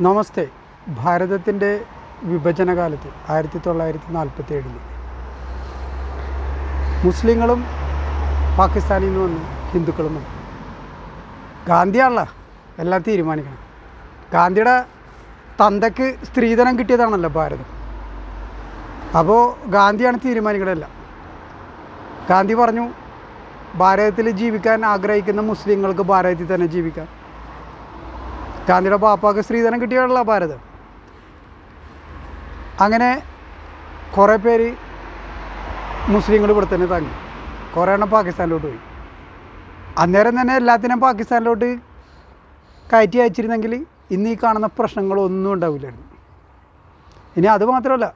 നമസ്തേ. ഭാരതത്തിന്റെ വിഭജനകാലത്ത് ആയിരത്തി തൊള്ളായിരത്തി നാൽപ്പത്തി ഏഴിൽ മുസ്ലിങ്ങളും പാകിസ്ഥാനിൽ നിന്ന് വന്നു ഹിന്ദുക്കളും വന്നു. ഗാന്ധിയാണല്ലോ എല്ലാം തീരുമാനിക്കണം. ഗാന്ധിയുടെ തന്തയ്ക്ക് സ്ത്രീധനം കിട്ടിയതാണല്ലോ ഭാരതം. അപ്പോൾ ഗാന്ധിയാണ് തീരുമാനിക്കണമല്ല ഗാന്ധി പറഞ്ഞു ഭാരതത്തിൽ ജീവിക്കാൻ ആഗ്രഹിക്കുന്ന മുസ്ലിങ്ങൾക്ക് ഭാരതത്തിൽ തന്നെ ജീവിക്കാം. ഗാന്ധിയുടെ പാപ്പാക്ക് സ്ത്രീധനം കിട്ടിയുള്ള ഭാരതം. അങ്ങനെ കുറേ പേര് മുസ്ലിങ്ങൾ ഇവിടെ തന്നെ തങ്ങി. കുറേ എണ്ണം പാകിസ്ഥാനിലോട്ട് പോയി. അന്നേരം തന്നെ എല്ലാത്തിനും പാകിസ്ഥാനിലോട്ട് കയറ്റി അയച്ചിരുന്നെങ്കിൽ ഇന്ന് ഈ കാണുന്ന പ്രശ്നങ്ങളൊന്നും ഉണ്ടാവില്ലായിരുന്നു. ഇനി അത് മാത്രമല്ല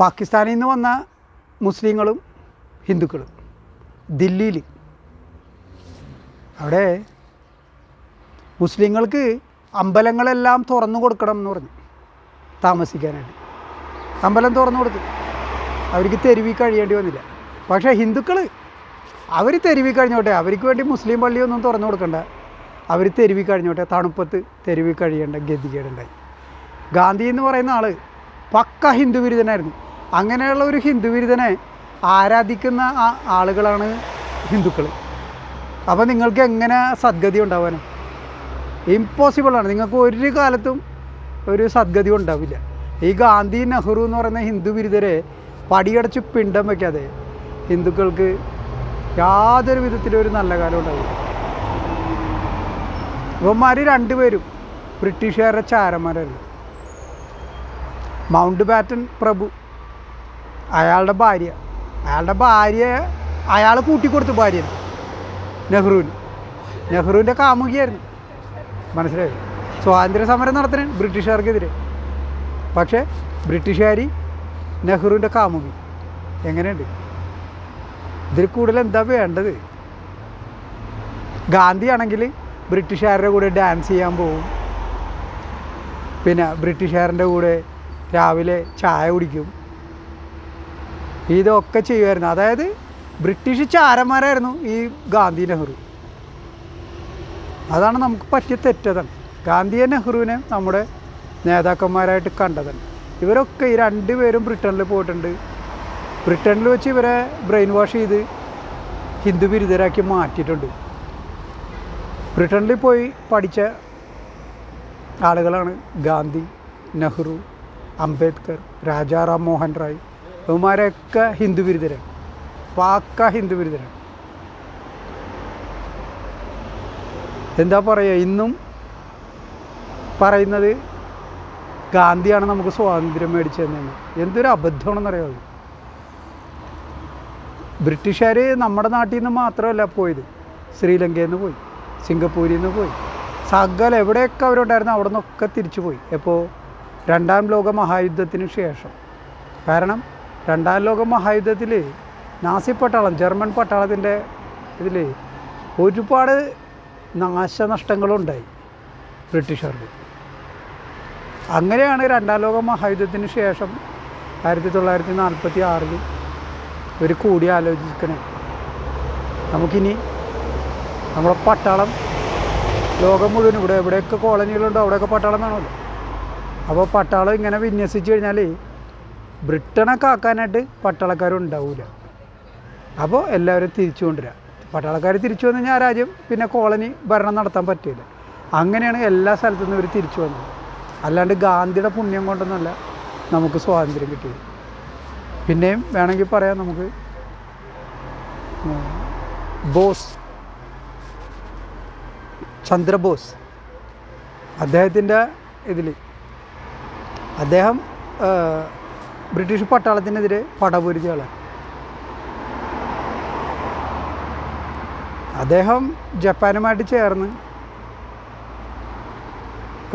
പാകിസ്ഥാനിൽ നിന്ന് വന്ന മുസ്ലിങ്ങളും ഹിന്ദുക്കളും ദില്ലിയിൽ അവിടെ മുസ്ലിങ്ങൾക്ക് അമ്പലങ്ങളെല്ലാം തുറന്നു കൊടുക്കണം എന്ന് പറഞ്ഞു. താമസിക്കാനായിട്ട്. അമ്പലം തുറന്നു കൊടുത്തു. അവർക്ക് തെരുവി കഴിയേണ്ടി വന്നില്ല. പക്ഷേ ഹിന്ദുക്കൾ അവർ തെരുവി കഴിഞ്ഞോട്ടെ അവർക്ക് വേണ്ടി മുസ്ലിം പള്ളിയൊന്നും തുറന്നു കൊടുക്കണ്ട. അവർ തെരുവി കഴിഞ്ഞോട്ടെ തണുപ്പത്ത് തെരുവി കഴിയേണ്ട ഗതികേടുണ്ടായി. ഗാന്ധി എന്ന് പറയുന്ന ആൾ പക്ക ഹിന്ദു വിരുദ്ധനായിരുന്നു. അങ്ങനെയുള്ള ഒരു ഹിന്ദു വിരുദ്ധനെ ആരാധിക്കുന്ന ആളുകളാണ് ഹിന്ദുക്കൾ അപ്പോൾ നിങ്ങൾക്ക് എങ്ങനെ സദ്ഗതി ഉണ്ടാവാനും? ഇമ്പോസിബിളാണ് നിങ്ങൾക്ക് ഒരു കാലത്തും ഒരു സദ്ഗതി ഉണ്ടാവില്ല. ഈ ഗാന്ധി നെഹ്റു എന്ന് പറയുന്ന ഹിന്ദു ബിരുദരെ പടിയടച്ച് പിണ്ടം വയ്ക്കാതെ ഹിന്ദുക്കൾക്ക് യാതൊരു വിധത്തിലും ഒരു നല്ല കാലം ഉണ്ടാവില്ല. ഇവന്മാർ രണ്ടുപേരും ബ്രിട്ടീഷുകാരുടെ ചാരന്മാരായിരുന്നു മൗണ്ട് ബാറ്റൻ പ്രഭു അയാളുടെ ഭാര്യ. അയാളുടെ ഭാര്യ അയാൾ കൂട്ടിക്കൊടുത്തു ഭാര്യ നെഹ്റുവിന്. നെഹ്റുവിന്റെ കാമുകിയായിരുന്നു. മനസ്സിലായി? സ്വാതന്ത്ര്യ സമരം നടത്തണേ ബ്രിട്ടീഷുകാർക്കെതിരെ. പക്ഷേ ബ്രിട്ടീഷുകാർ നെഹ്റുവിന്റെ കാമുകി. എങ്ങനെയുണ്ട്? ഇതിൽ കൂടുതൽ എന്താ വേണ്ടത്? ഗാന്ധി ആണെങ്കിൽ ബ്രിട്ടീഷുകാരുടെ കൂടെ ഡാൻസ് ചെയ്യാൻ പോവും. പിന്നെ ബ്രിട്ടീഷുകാരന്റെ കൂടെ രാവിലെ ചായ കുടിക്കും. ഇതൊക്കെ ചെയ്യുമായിരുന്നു. അതായത് ബ്രിട്ടീഷ് ചാരന്മാരായിരുന്നു ഈ ഗാന്ധി നെഹ്റു. അതാണ് നമുക്ക് പറ്റിയ തെറ്റതാണ് ഗാന്ധിയെ നെഹ്റുവിനെ നമ്മുടെ നേതാക്കന്മാരായിട്ട് കണ്ടതാണ് ഇവരൊക്കെ ഈ രണ്ടുപേരും ബ്രിട്ടനിൽ പോയിട്ടുണ്ട്. ബ്രിട്ടനിൽ വെച്ച് ഇവരെ ബ്രെയിൻ വാഷ് ചെയ്ത് ഹിന്ദു ബിരുദരാക്കി മാറ്റിയിട്ടുണ്ട്. ബ്രിട്ടനിൽ പോയി പഠിച്ച ആളുകളാണ് ഗാന്ധി നെഹ്റു അംബേദ്കർ രാജാറാം മോഹൻ റായ്. ഇവന്മാരൊക്കെ ഹിന്ദു ബിരുദരാണ് പാക്ക ഹിന്ദു ബിരുദരാണ് എന്താ പറയുക ഇന്നും പറയുന്നത് ഗാന്ധിയാണ് നമുക്ക് സ്വാതന്ത്ര്യം മേടിച്ചു എന്തൊരു അബദ്ധമാണെന്നറിയാമോ ബ്രിട്ടീഷുകാർ നമ്മുടെ നാട്ടിൽ നിന്ന് മാത്രമല്ല പോയത്. ശ്രീലങ്കയിൽ നിന്ന് പോയി സിംഗപ്പൂരിൽ നിന്ന് പോയി. സകല എവിടെയൊക്കെ അവരുണ്ടായിരുന്നു അവിടെ നിന്നൊക്കെ തിരിച്ചു പോയി. എപ്പോൾ രണ്ടാം ലോക മഹായുദ്ധത്തിന് ശേഷം. കാരണം രണ്ടാം ലോക മഹായുദ്ധത്തിൽ നാസി പട്ടാളം ജർമ്മൻ പട്ടാളത്തിന്റെ ഇതിൽ ഒരുപാട് നാശനഷ്ടങ്ങളുണ്ടായി ബ്രിട്ടീഷുകാർക്ക്. അങ്ങനെയാണ് രണ്ടാം ലോക മഹായുദ്ധത്തിന് ശേഷം ആയിരത്തി തൊള്ളായിരത്തി നാൽപ്പത്തി ആറിൽ ഒരു കൂടി ആലോചിക്കണേ. നമുക്കിനി നമ്മുടെ പട്ടാളം ലോകം മുഴുവൻ ഇവിടെ എവിടെയൊക്കെ കോളനികളുണ്ടോ അവിടെയൊക്കെ പട്ടാളം വേണമല്ലോ അപ്പോൾ പട്ടാളം ഇങ്ങനെ വിന്യസിച്ച് കഴിഞ്ഞാൽ ബ്രിട്ടനെ കാക്കാനായിട്ട് പട്ടാളക്കാരുണ്ടാവില്ല അപ്പോൾ എല്ലാവരും തിരിച്ചു കൊണ്ടുവരിക പട്ടാളക്കാർ തിരിച്ചു വന്നു കഴിഞ്ഞാൽ ആ രാജ്യം പിന്നെ കോളനി ഭരണം നടത്താൻ പറ്റില്ല അങ്ങനെയാണ് എല്ലാ സ്ഥലത്തു നിന്നും ഇവർ തിരിച്ചു വന്നത്. അല്ലാണ്ട് ഗാന്ധിയുടെ പുണ്യം കൊണ്ടൊന്നുമല്ല നമുക്ക് സ്വാതന്ത്ര്യം കിട്ടിയത്. പിന്നെയും വേണമെങ്കിൽ പറയാം നമുക്ക് ബോസ് ചന്ദ്രബോസ് അദ്ദേഹത്തിന്റെ ഇതിൽ അദ്ദേഹം ബ്രിട്ടീഷ് പട്ടാളത്തിനെതിരെ പടപൊരുതിയ അദ്ദേഹം ജപ്പാനുമായിട്ട് ചേർന്ന്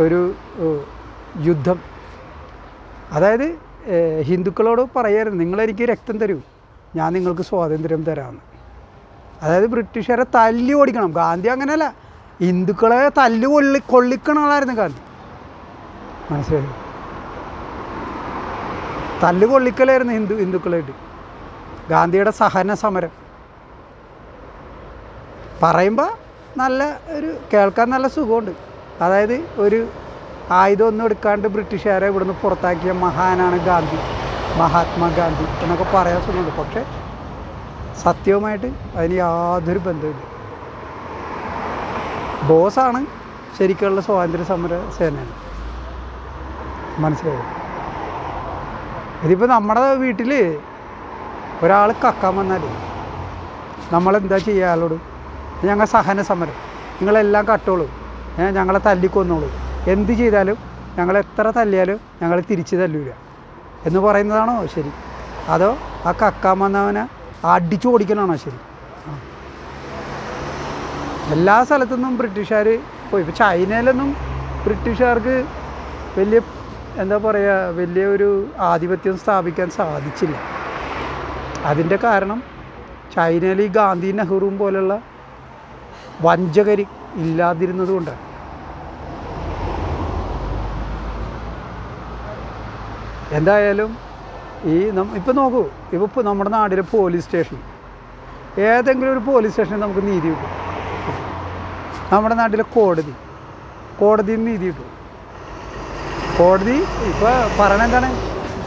ഒരു യുദ്ധം. അതായത് ഹിന്ദുക്കളോട് പറയായിരുന്നു നിങ്ങളെനിക്ക് രക്തം തരൂ ഞാൻ നിങ്ങൾക്ക് സ്വാതന്ത്ര്യം തരാമെന്ന് അതായത് ബ്രിട്ടീഷുകാരെ തല്ലി ഓടിക്കണം. ഗാന്ധി അങ്ങനെയല്ല ഹിന്ദുക്കളെ തല്ലി കൊള്ളി കൊള്ളിക്കണ ആളായിരുന്നു ഗാന്ധി. മനസ്സിലായി? തല്ല് കൊള്ളിക്കലായിരുന്നു ഹിന്ദു ഹിന്ദുക്കളായിട്ട്. ഗാന്ധിയുടെ സഹന സമരം പറയുമ്പോൾ നല്ല ഒരു കേൾക്കാൻ നല്ല സുഖമുണ്ട്. അതായത് ഒരു ആയുധമൊന്നും എടുക്കാണ്ട് ബ്രിട്ടീഷുകാരെ ഇവിടുന്ന് പുറത്താക്കിയ മഹാനാണ് ഗാന്ധി മഹാത്മാഗാന്ധി എന്നൊക്കെ പറയാൻ സുഖമുണ്ട്. പക്ഷേ സത്യവുമായിട്ട് അതിന് യാതൊരു ബന്ധമില്ല ബോസാണ് ശരിക്കുള്ള സ്വാതന്ത്ര്യ സമര സേനയാണ്. മനസ്സിലായോ? ഇതിപ്പോൾ നമ്മുടെ വീട്ടിൽ ഒരാൾ കക്കാൻ വന്നാൽ നമ്മളെന്താ ചെയ്യുക അയാളോട് ഞങ്ങൾ സഹന സമരം. നിങ്ങളെല്ലാം കട്ടോളൂ. ഏഹ് ഞങ്ങളെ തല്ലിക്കൊന്നോളൂ. എന്ത് ചെയ്താലും ഞങ്ങൾ എത്ര തല്ലിയാലും ഞങ്ങൾ തിരിച്ച് തല്ലൂല. എന്ന് പറയുന്നതാണോ? ശരി. അതോ ആ കക്കാൻ വന്നവനെ അടിച്ചു ഓടിക്കലാണോ? ശരി. എല്ലാ സ്ഥലത്തുനിന്നും ബ്രിട്ടീഷുകാർ പോയി. ഇപ്പോൾ ചൈനയിലൊന്നും ബ്രിട്ടീഷുകാർക്ക് വലിയ എന്താ പറയുക വലിയ ഒരു ആധിപത്യം സ്ഥാപിക്കാൻ സാധിച്ചില്ല. അതിന്റെ കാരണം ചൈനയിൽ ഈ ഗാന്ധി നെഹ്റുവും പോലുള്ള വഞ്ചകർ ഇല്ലാതിരുന്നത് കൊണ്ടാണ് എന്തായാലും ഈ ഇപ്പം നോക്കൂ ഇപ്പോൾ നമ്മുടെ നാട്ടിലെ പോലീസ് സ്റ്റേഷൻ ഏതെങ്കിലും ഒരു പോലീസ് സ്റ്റേഷനിൽ നമുക്ക് നീതി കിട്ടും. നമ്മുടെ നാട്ടിലെ കോടതി. കോടതിയിൽ നീതി കിട്ടും. കോടതി ഇപ്പോൾ പറയണ എന്താണ്?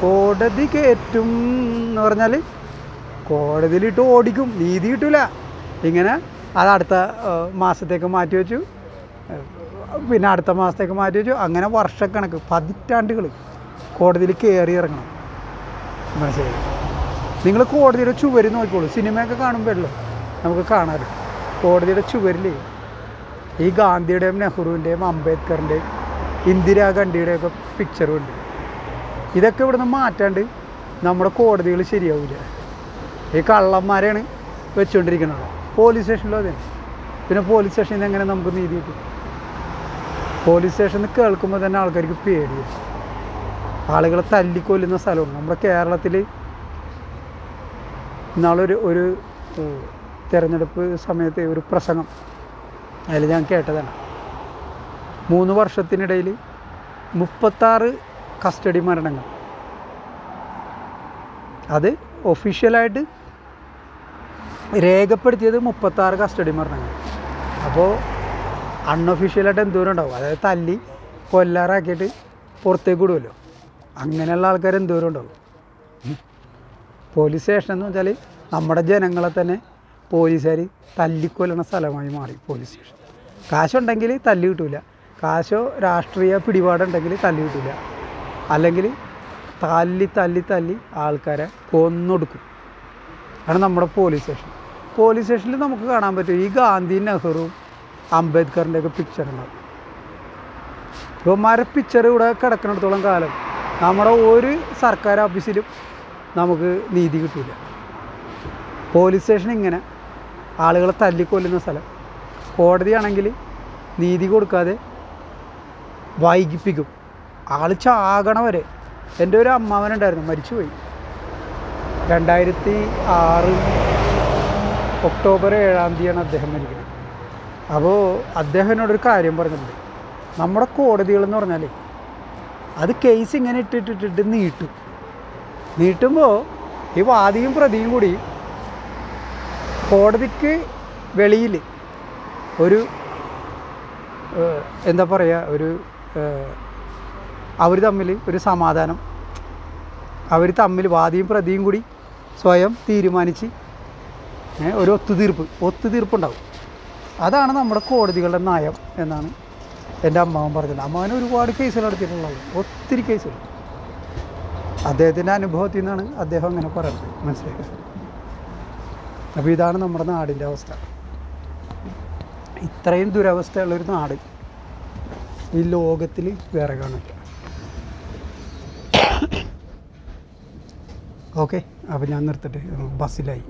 കോടതി കയറ്റും എന്ന് പറഞ്ഞാൽ കോടതിയിലിട്ട് ഓടിക്കും നീതി കിട്ടില്ല ഇങ്ങനെ അത് അടുത്ത മാസത്തേക്ക് മാറ്റി വെച്ചു. പിന്നെ അടുത്ത മാസത്തേക്ക് മാറ്റി വെച്ചു. അങ്ങനെ വർഷക്കണക്ക് പതിറ്റാണ്ടുകൾ കോടതിയിൽ കയറി ഇറങ്ങണം. മനസ്സിലായി നിങ്ങൾ കോടതിയുടെ ചുവരി നോക്കിക്കോളൂ. സിനിമയൊക്കെ കാണുമ്പോഴല്ലോ നമുക്ക് കാണാറ്. കോടതിയുടെ ചുവരിൽ ഈ ഗാന്ധിയുടെയും നെഹ്റുവിന്റെയും അംബേദ്കറിന്റെയും ഇന്ദിരാഗാന്ധിയുടെയൊക്കെ പിക്ചറും ഉണ്ട്. ഇതൊക്കെ ഇവിടുന്ന് മാറ്റാണ്ട് നമ്മുടെ കോടതികൾ ശരിയാവില്ല ഈ കള്ളന്മാരെയാണ് വെച്ചുകൊണ്ടിരിക്കുന്നത് പോലീസ് സ്റ്റേഷനിലും അതെ. പിന്നെ പോലീസ് സ്റ്റേഷനിൽ നിന്ന് എങ്ങനെ നമുക്ക് നീതി കിട്ടും? പോലീസ് സ്റ്റേഷനിൽ നിന്ന് കേൾക്കുമ്പോൾ തന്നെ ആൾക്കാർക്ക് പേടിയാണ് ആളുകളെ തല്ലിക്കൊല്ലുന്ന സ്ഥലമാണ്. നമ്മുടെ കേരളത്തിൽ ഇന്നാളൊരു ഒരു തിരഞ്ഞെടുപ്പ് സമയത്ത് ഒരു പ്രസംഗം. അതിൽ ഞാൻ കേട്ടതാണ്. മൂന്ന് വർഷത്തിനിടയിൽ മുപ്പത്താറ് കസ്റ്റഡി മരണങ്ങൾ. അത് ഒഫീഷ്യലായിട്ട് രേഖപ്പെടുത്തിയത് മുപ്പത്താറ് കസ്റ്റഡി മരണങ്ങൾ. അപ്പോൾ അൺഒഫീഷ്യലായിട്ട് എന്തോരം ഉണ്ടാവും അതായത് തല്ലി കൊല്ലാറാക്കിയിട്ട് പുറത്തേക്ക് വിടുമല്ലോ അങ്ങനെയുള്ള ആൾക്കാർ എന്തോരം ഉണ്ടാവും. പോലീസ് സ്റ്റേഷൻ എന്ന് വെച്ചാൽ നമ്മുടെ ജനങ്ങളെ തന്നെ പോലീസുകാർ തല്ലിക്കൊല്ലണ സ്ഥലമായി മാറി പോലീസ് സ്റ്റേഷൻ കാശുണ്ടെങ്കിൽ തല്ലി കിട്ടൂല. കാശോ രാഷ്ട്രീയ പിടിപാടുണ്ടെങ്കിൽ തല്ലി കിട്ടൂല. അല്ലെങ്കിൽ തല്ലി തല്ലി തല്ലി ആൾക്കാരെ കൊന്നൊടുക്കും. ആണ് നമ്മുടെ പോലീസ് സ്റ്റേഷൻ പോലീസ് സ്റ്റേഷനിൽ നമുക്ക് കാണാൻ പറ്റും. ഈ ഗാന്ധി നെഹ്റു അംബേദ്കറിന്റെ ഒക്കെ പിക്ചർ ഉണ്ടാവും ഇവന്മാരെ പിക്ചർ ഇവിടെ കിടക്കുന്നിടത്തോളം കാലം നമ്മുടെ ഒരു സർക്കാർ ഓഫീസിലും നമുക്ക് നീതി കിട്ടില്ല പോലീസ് സ്റ്റേഷൻ ഇങ്ങനെ ആളുകളെ തല്ലിക്കൊല്ലുന്ന സ്ഥലം. കോടതിയാണെങ്കിൽ നീതി കൊടുക്കാതെ വൈകിപ്പിക്കും. ആൾ ചാകണ വരെ. എന്റെ ഒരു അമ്മാവനുണ്ടായിരുന്നു മരിച്ചുപോയി. രണ്ടായിരത്തി ആറ് ഒക്ടോബർ ഏഴാം തീയതിയാണ് അദ്ദേഹം മരിക്കുന്നത്. അപ്പോൾ അദ്ദേഹം എന്നോടൊരു കാര്യം പറഞ്ഞിട്ടുണ്ട്. നമ്മുടെ കോടതികളെന്ന് പറഞ്ഞാൽ അത് കേസ് ഇങ്ങനെ ഇട്ടിട്ടിട്ടിട്ട് നീട്ടും. നീട്ടുമ്പോൾ ഈ വാദിയും പ്രതിയും കൂടി കോടതിക്ക് വെളിയിൽ ഒരു എന്താ പറയുക ഒരു അവർ തമ്മിൽ ഒരു സമാധാനം അവർ തമ്മിൽ വാദിയും പ്രതിയും കൂടി സ്വയം തീരുമാനിച്ച് ഒരു ഒത്തുതീർപ്പ് ഒത്തുതീർപ്പുണ്ടാവും അതാണ് നമ്മുടെ കോടതികളുടെ നയം എന്നാണ് എന്റെ അമ്മാവൻ പറഞ്ഞത്. അമ്മാവൻ ഒരുപാട് കേസുകൾ എടുത്തിട്ടുള്ളത് ഒത്തിരി കേസുകൾ. അദ്ദേഹത്തിന്റെ അനുഭവത്തിൽ നിന്നാണ് അദ്ദേഹം അങ്ങനെ പറയുന്നത്. മനസ്സിലായത് അപ്പോൾ ഇതാണ് നമ്മുടെ നാടിന്റെ അവസ്ഥ. ഇത്രയും ദുരവസ്ഥയുള്ളൊരു നാട് ഈ ലോകത്തിൽ വേറെ കാണില്ല ഓക്കെ അപ്പോൾ ഞാൻ നിർത്തട്ടെ ബസ്സിലായി.